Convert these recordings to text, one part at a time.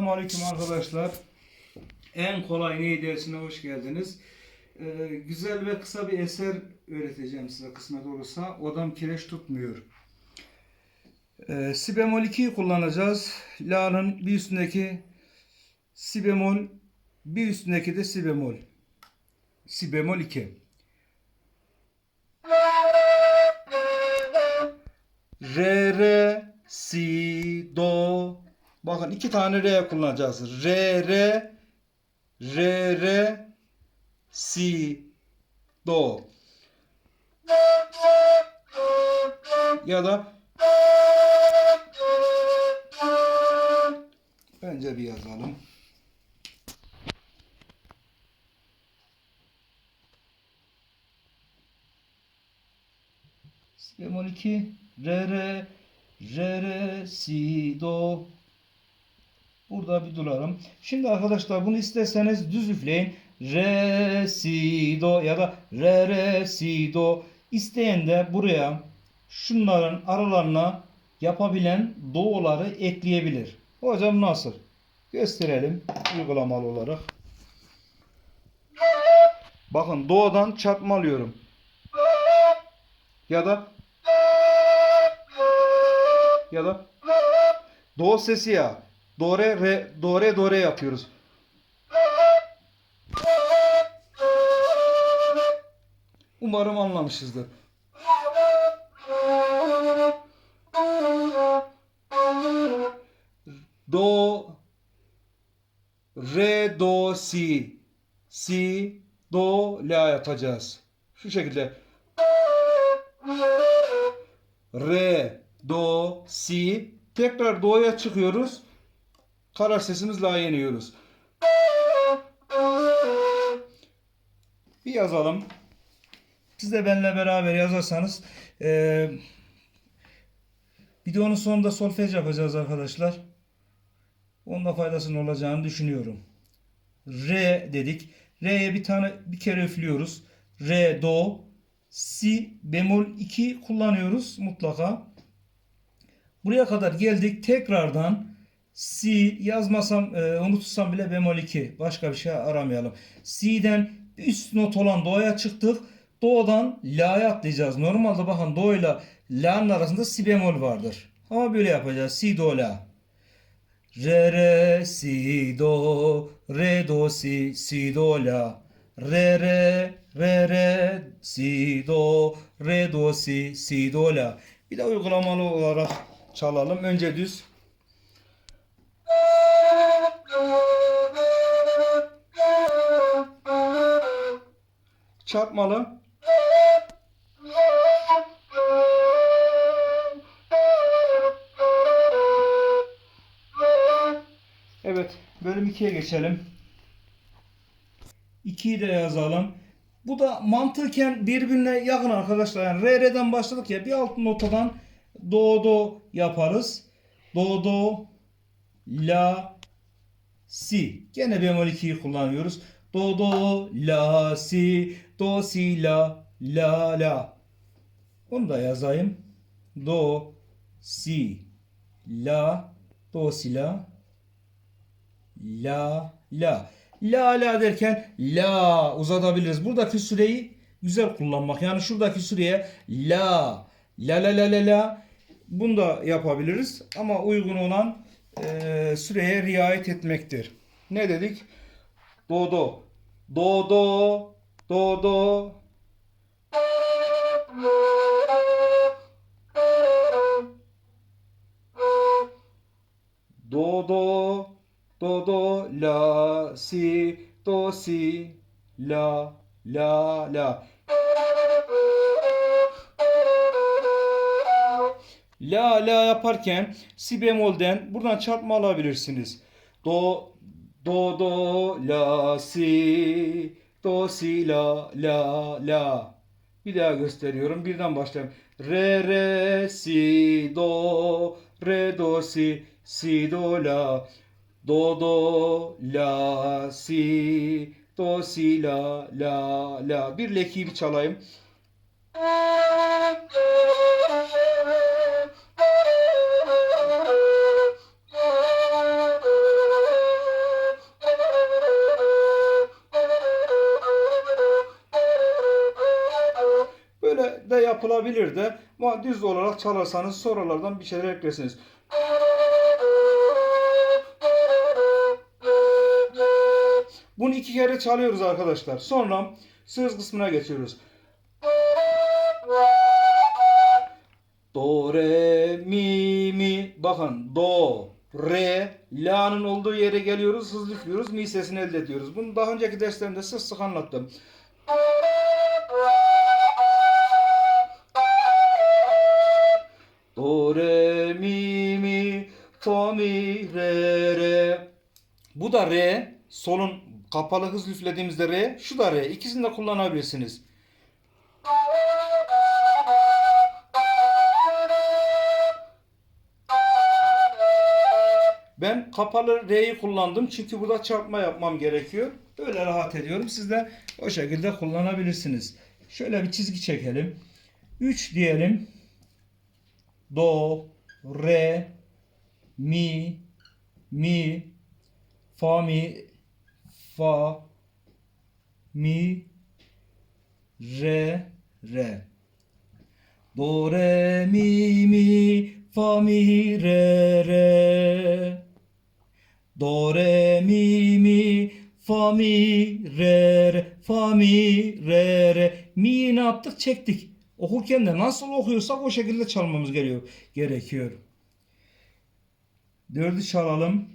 Selamun Aleyküm arkadaşlar. En kolay ney dersine hoş geldiniz. Ee, güzel ve kısa bir eser öğreteceğim size kısmet olursa. Odam kireç tutmuyor. Ee, si bemol 2'yi kullanacağız. La'nın bir üstündeki si bemol, bir üstündeki de si bemol. Si bemol 2. Re, re, si, do. Bakın iki tane re kullanacağız. Re, re, re, re, si, do. Ya da önce bir yazalım. Bemol 2 re re re re si do Burada bir duralım. Şimdi arkadaşlar bunu isterseniz düz üfleyin. Re si do ya da re re si do isteyen de buraya şunların aralarına yapabilen do'ları ekleyebilir. Hocam nasıl? Gösterelim uygulamalı olarak. Bakın do'dan çarpma alıyorum. Ya da ya da do sesi ya. Do re re do re do re yapıyoruz. Umarım anlamışızdır. Do re do si si do la yapacağız. Şu şekilde. Re do si tekrar do'ya çıkıyoruz. Karar sesimiz la'ya iniyoruz. Bir yazalım. Siz de benimle beraber yazarsanız eee videonun sonunda solfej yapacağız arkadaşlar. Onun da faydasının olacağını düşünüyorum. Re dedik. Re'ye bir tane bir kere üflüyoruz. Re, do, si bemol 2 kullanıyoruz mutlaka. Buraya kadar geldik. Tekrardan si yazmasam e, unutursam bile bemol 2. Başka bir şey aramayalım. Si'den üst not olan do'ya çıktık. Do'dan la'ya atlayacağız. Normalde bakın do ile la'nın arasında si bemol vardır. Ama böyle yapacağız. Si do la. Re re si do re do si si do la. Re re re re si do re do si si do la. Bir de uygulamalı olarak çalalım. Önce düz. Çarpmalı. Evet, bölüm 2'ye geçelim. 2'yi de yazalım. Bu da mantıken birbirine yakın arkadaşlar. Yani re re'den başladık ya bir alt notadan do do yaparız. Do do la si. Gene bemol 2'yi kullanıyoruz. Do do la si do si la la la. Onu da yazayım. Do si la do si la la la. La la derken la uzatabiliriz. Buradaki süreyi güzel kullanmak. Yani şuradaki süreye la la la la la la bunu da yapabiliriz. Ama uygun olan e, süreye riayet etmektir. Ne dedik? Do do. Do do. Do do. Do do. Do do la si do si la la la. La la yaparken si bemolden buradan çarpma alabilirsiniz. Do do do la si do si la la la. Bir daha gösteriyorum. Birden başlayalım. Re re si do re do si si do la do do la si do si la la la. Bir lekiyi bir çalayım. Yapılabilir de ama düz olarak çalarsanız sonralardan bir şeyler eklersiniz. Bunu iki kere çalıyoruz arkadaşlar. Sonra söz kısmına geçiyoruz. Do, re, mi, mi. Bakın do, re, la'nın olduğu yere geliyoruz, hızlı üflüyoruz, mi sesini elde ediyoruz. Bunu daha önceki derslerimde sık sık anlattım. Do, re, mi, mi, fa, mi, re, re. Bu da re. Solun kapalı hız üflediğimizde re. Şu da re. İkisini de kullanabilirsiniz. Ben kapalı R'yi kullandım çünkü burada çarpma yapmam gerekiyor. Öyle rahat ediyorum. Siz de o şekilde kullanabilirsiniz. Şöyle bir çizgi çekelim. 3 diyelim. Do, Re, Mi, Mi, Fa, Mi, Fa, Mi, Re, Re. Do, Re, Mi, Mi, Fa, Mi, Re, Re. Do, Re, Mi, Mi, Fa, Mi, Re, Re. Fa, Mi, Re, Re. Mi'yi ne yaptık? Çektik. Okurken de nasıl okuyorsak o şekilde çalmamız geliyor, gerekiyor. Dördü çalalım.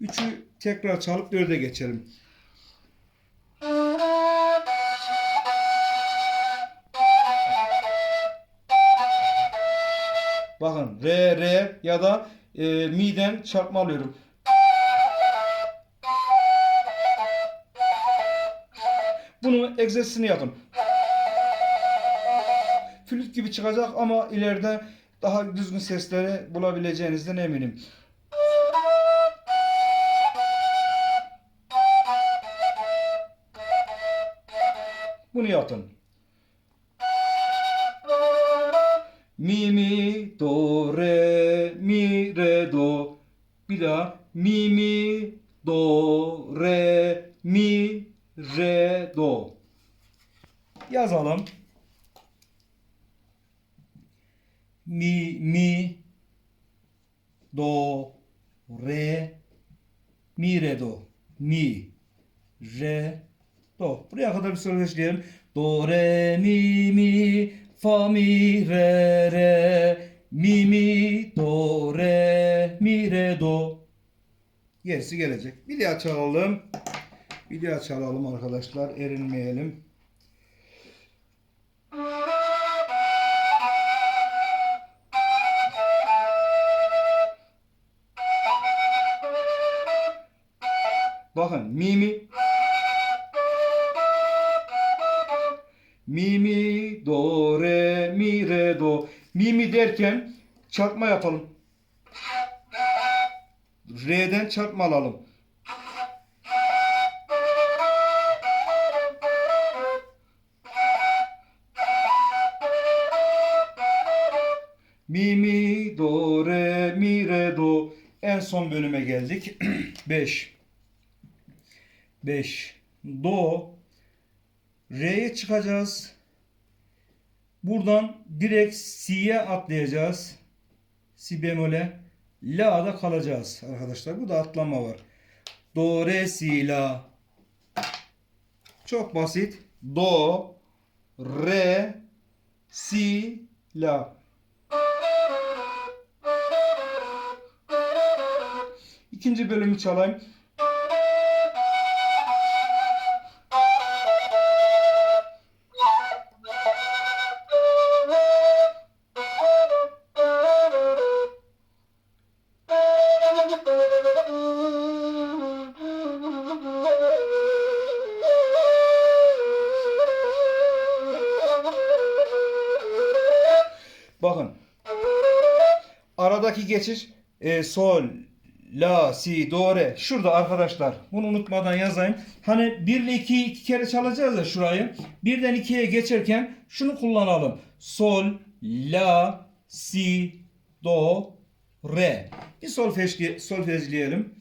Üçü tekrar çalıp dörde geçelim. Bakın re re ya da e, mi'den çarpma alıyorum. Bunu egzersizini yapın. Flüt gibi çıkacak ama ileride daha düzgün sesleri bulabileceğinizden eminim. Bunu yapın. Mi mi do re mi re do. Bir daha mi mi do re mi re do. Yazalım. Mi mi do re mi re do mi re do. Buraya kadar bir soru işleyelim. Do re mi mi fa mi re re mi mi do re mi re do. Gerisi gelecek. Bir daha çalalım. Bir daha çalalım arkadaşlar. Erinmeyelim. Bakın mi mi mi mi do re mi re do mi mi derken çarpma yapalım. Re'den çarpma alalım. Son bölüme geldik. 5 5 do re'ye çıkacağız. Buradan direkt si'ye atlayacağız. Si bemole. La'da kalacağız arkadaşlar. Bu da atlama var. Do, re, si, la. Çok basit. Do, re, si, la. İkinci bölümü çalayım. Bakın. Aradaki geçiş e, sol, la, si, do, re. Şurada arkadaşlar. Bunu unutmadan yazayım. Hani 1 ile 2'yi iki kere çalacağız ya şurayı. Birden 2'ye geçerken şunu kullanalım. Sol, la, si, do, re. Bir solfej, solfejleyelim.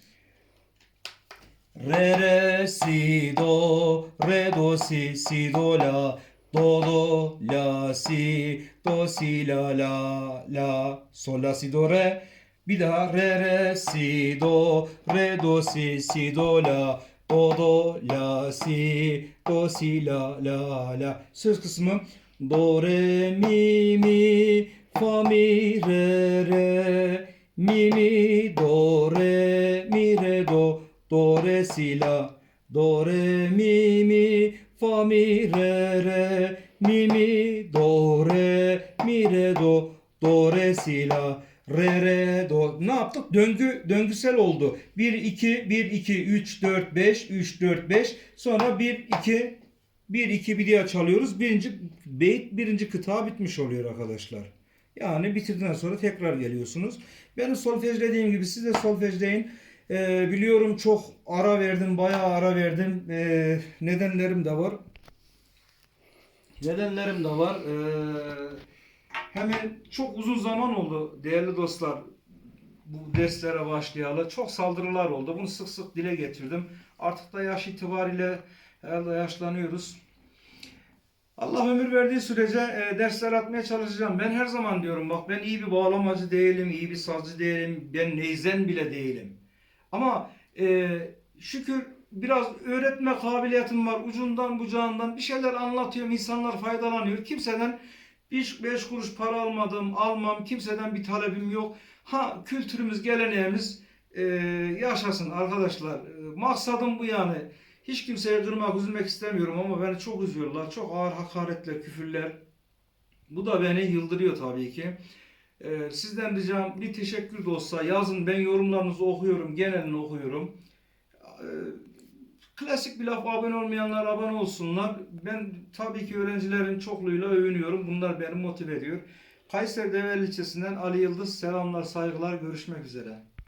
Re re si do re do si si do la do do la si do si la la la sol la si do re bir daha re re si do re do si si do la do do la si do si la la la. Söz kısmı do re mi mi fa mi re re. Mi mi do re mi re do do re si la. Do re mi mi fa mi re re. Mi mi do re mi re do do re si la. Re re ne yaptık döngü döngüsel oldu 1 2 1 2 3 4 5 3 4 5 sonra 1 2 1 2 bir diye çalıyoruz birinci beyt birinci kıta bitmiş oluyor arkadaşlar yani bitirdikten sonra tekrar geliyorsunuz. Benim solfejlediğim gibi siz de solfejleyin. Ee, biliyorum çok ara verdim, bayağı ara verdim. Ee, nedenlerim de var. Nedenlerim de var. Ee, hemen çok uzun zaman oldu değerli dostlar bu derslere başlayalı. Çok saldırılar oldu. Bunu sık sık dile getirdim. Artık da yaş itibariyle yaşlanıyoruz. Allah ömür verdiği sürece e, dersler atmaya çalışacağım. Ben her zaman diyorum bak ben iyi bir bağlamacı değilim, iyi bir sazcı değilim, ben neyzen bile değilim. Ama e, şükür biraz öğretme kabiliyetim var. Ucundan bucağından bir şeyler anlatıyorum. insanlar faydalanıyor. Kimseden bir beş kuruş para almadım, almam. Kimseden bir talebim yok. Ha kültürümüz, geleneğimiz e, yaşasın arkadaşlar. E, maksadım bu yani. Hiç kimseye kırmak, üzülmek istemiyorum ama beni çok üzüyorlar. Çok ağır hakaretler, küfürler. Bu da beni yıldırıyor tabii ki. Ee, sizden ricam bir teşekkür de olsa yazın. Ben yorumlarınızı okuyorum. Genelini okuyorum. Ee, klasik bir laf abone olmayanlar abone olsunlar. Ben tabii ki öğrencilerin çokluğuyla övünüyorum. Bunlar beni motive ediyor. Kayseri Develi ilçesinden Ali Yıldız selamlar, saygılar. Görüşmek üzere.